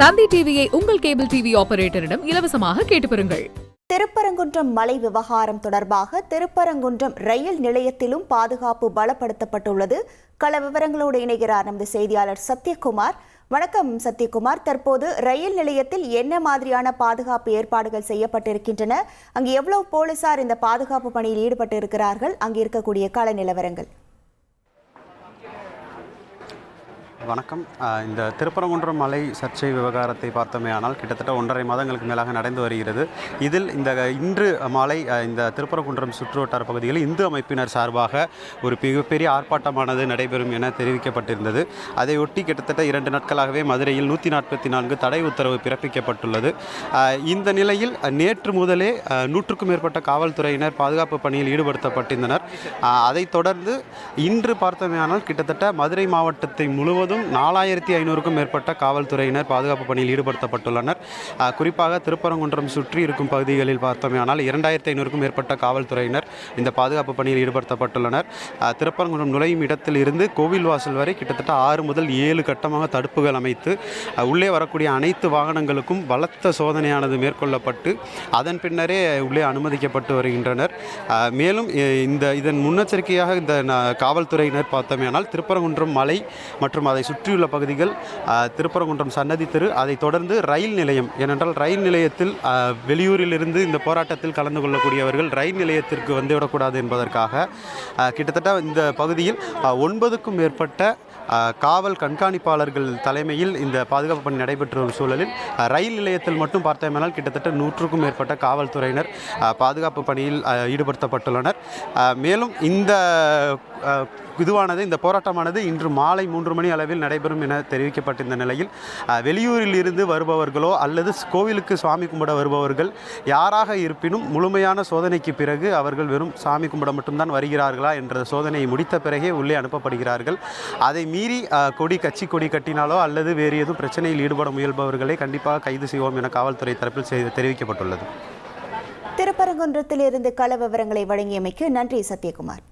தந்தி டிவியை உங்கள் cable TV ஆபரேட்டரிடம் இலவசமாக கேட்டு பெறுங்கள். திருப்பரங்குன்றம் மலை விவகாரம் தொடர்பாக திருப்பரங்குன்றம் ரயில் நிலையத்திலும் பாதுகாப்பு பலப்படுத்தப்பட்டுள்ளது. கள விவரங்களோடு இணைகிறார் நமது செய்தியாளர் சத்யகுமார். வணக்கம் சத்யகுமார். தற்போது ரயில் நிலையத்தில் என்ன மாதிரியான பாதுகாப்பு ஏற்பாடுகள் செய்யப்பட்டிருக்கின்றன? அங்கு எவ்வளவு போலீசார் இந்த பாதுகாப்பு பணியில் ஈடுபட்டு இருக்கிறார்கள் அங்கு இருக்கக்கூடிய கள நிலவரங்கள். வணக்கம். இந்த திருப்பரங்குன்றம் மலை சர்ச்சை விவகாரத்தை பார்த்தோமே ஆனால் கிட்டத்தட்ட ஒன்றரை மாதங்களுக்கு மேலாக நடந்து வருகிறது. இதில் இந்த இன்று மாலை இந்த திருப்பரங்குன்றம் சுற்றுவட்டார பகுதிகளில் இந்து அமைப்பினர் சார்பாக ஒரு மிகப்பெரிய ஆர்ப்பாட்டமானது நடைபெறும் என தெரிவிக்கப்பட்டிருந்தது. அதையொட்டி கிட்டத்தட்ட இரண்டு நாட்களாகவே மதுரையில் நூற்றி நாற்பத்தி நான்கு தடை உத்தரவு பிறப்பிக்கப்பட்டுள்ளது. இந்த நிலையில் நேற்று முதலே நூற்றுக்கும் மேற்பட்ட காவல்துறையினர் பாதுகாப்பு பணியில் ஈடுபடுத்தப்பட்டிருந்தனர். அதைத் தொடர்ந்து இன்று பார்த்தோமேயானால் கிட்டத்தட்ட மதுரை மாவட்டத்தை முழுவதும் நாலாயிரத்தி ஐநூறுக்கும் மேற்பட்ட காவல்துறையினர் பாதுகாப்பு பணியில் ஈடுபடுத்தப்பட்டுள்ளனர். குறிப்பாக திருப்பரங்குன்றம் சுற்றி இருக்கும் பகுதிகளில் பார்த்தோமேயானால் இரண்டாயிரத்தி ஐநூறுக்கும் மேற்பட்ட காவல்துறையினர் இந்த பாதுகாப்பு பணியில் ஈடுபடுத்தப்பட்டுள்ளனர். திருப்பரங்குன்றம் நுழையும் இடத்தில் இருந்து கோவில் வாசல் வரை கிட்டத்தட்ட ஆறு முதல் ஏழு கட்டமாக தடுப்புகள் அமைத்து உள்ளே வரக்கூடிய அனைத்து வாகனங்களுக்கும் பலத்த சோதனையானது மேற்கொள்ளப்பட்டு அதன் பின்னரே உள்ளே அனுமதிக்கப்பட்டு வருகின்றனர். மேலும் இந்த இதன் முன்னெச்சரிக்கையாக இந்த காவல்துறையினர் பார்த்தோமேனால் திருப்பரங்குன்றம் மலை மற்றும் அதை சுற்றியுள்ள பகுதிகள் திருப்பரங்குன்றம் சன்னதி தெரு அதைத் தொடர்ந்து ரயில் நிலையம். ஏனென்றால் ரயில் நிலையத்தில் வெளியூரிலிருந்து இந்த போராட்டத்தில் கலந்து கொள்ளக்கூடியவர்கள் ரயில் நிலையத்திற்கு வந்துவிடக்கூடாது என்பதற்காக கிட்டத்தட்ட இந்த பகுதியில் ஒன்பதுக்கும் மேற்பட்ட காவல் கண்காணிப்பாளர்கள் தலைமையில் இந்த பாதுகாப்பு பணி நடைபெற்று வரும் சூழலில் ரயில் நிலையத்தில் மட்டும் பார்த்தோமேனால் கிட்டத்தட்ட நூற்றுக்கும் மேற்பட்ட காவல்துறையினர் பாதுகாப்பு பணியில் ஈடுபடுத்தப்பட்டுள்ளனர். மேலும் இந்த இதுவானது இந்த போராட்டமானது இன்று மாலை மூன்று மணி அளவில் நடைபெறும் என தெரிவிக்கப்பட்டிருந்த நிலையில் வெளியூரில் இருந்து வருபவர்களோ அல்லது கோவிலுக்கு சாமி கும்பிட வருபவர்கள் யாராக இருப்பினும் முழுமையான சோதனைக்கு பிறகு அவர்கள் வெறும் சாமி கும்பிட மட்டும்தான் வருகிறார்களா என்ற சோதனையை முடித்த பிறகே உள்ளே அனுப்பப்படுகிறார்கள். அதை மீ மீறி கொடி கட்சி கொடி கட்டினாலோ அல்லது வேறு எதுவும் பிரச்சனையில் ஈடுபட முயல்பவர்களை கண்டிப்பாக கைது செய்வோம் என காவல்துறை தரப்பில் செய்து- தெரிவிக்கப்பட்டுள்ளது. திருப்பரங்குன்றத்திலிருந்து கள விவரங்களை வழங்கியமைக்கு நன்றி சத்யகுமார்.